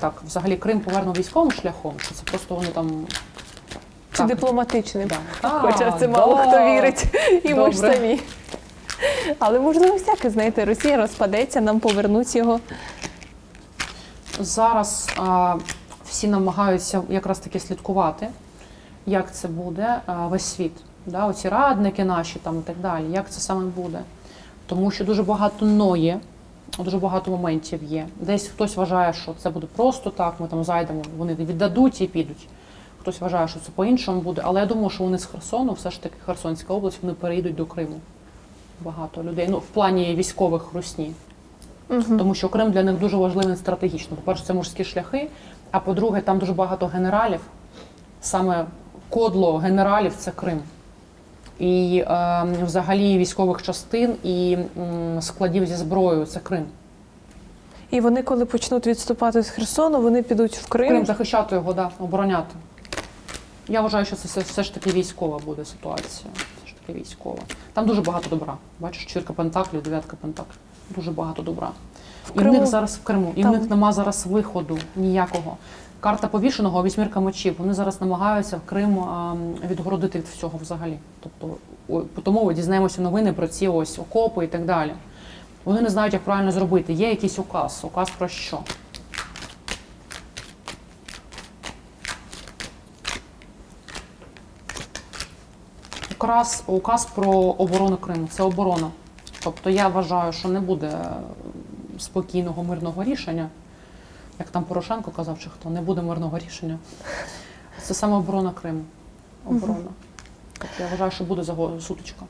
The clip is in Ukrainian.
так? Взагалі Крим повернув військовим шляхом, чи це просто вони там. Чи дипломатичним? Да. Хоча це А, мало хто вірить, і ми ж самі. Але можливо, всяке, знаєте, Росія розпадеться, нам повернуть його. Зараз а, всі намагаються якраз таки слідкувати, як це буде а, весь світ. Да? Оці радники наші там і так далі, як це саме буде. Тому що дуже багато ної, дуже багато моментів є. Десь хтось вважає, що це буде просто так, ми там зайдемо, вони віддадуть і підуть. Хтось вважає, що це по-іншому буде. Але я думаю, що вони з Херсону, все ж таки Херсонська область, вони переїдуть до Криму. Багато людей. Ну, в плані військових русні. Тому що Крим для них дуже важливий стратегічно. По-перше, це морські шляхи, а по-друге, там дуже багато генералів. Саме кодло генералів це Крим. І е, взагалі військових частин і складів зі зброєю це Крим. І вони, коли почнуть відступати з Херсону, вони підуть в Крим. Крим захищати його, да, обороняти. Я вважаю, що це все, все ж таки військова буде ситуація. Все ж військова. Там дуже багато добра. Бачиш, чвірка пентаклів, дев'ятка пентаклів. Дуже багато добра. І в них зараз в Криму, і там- в них нема зараз виходу ніякого. Карта повішеного, вісьмірка мечів. Вони зараз намагаються в Крим а, відгородити від всього взагалі. Тобто, тому ми дізнаємося новини про ці ось окопи і так далі. Вони не знають, як правильно зробити. Є якийсь указ. Указ про що? Указ, указ про оборону Криму. Це оборона. Тобто я вважаю, що не буде е, спокійного мирного рішення. Як там Порошенко казав, чи хто, не буде мирного рішення. Це саме оборона Криму. Оборона. Тобто я вважаю, що буде сутичка.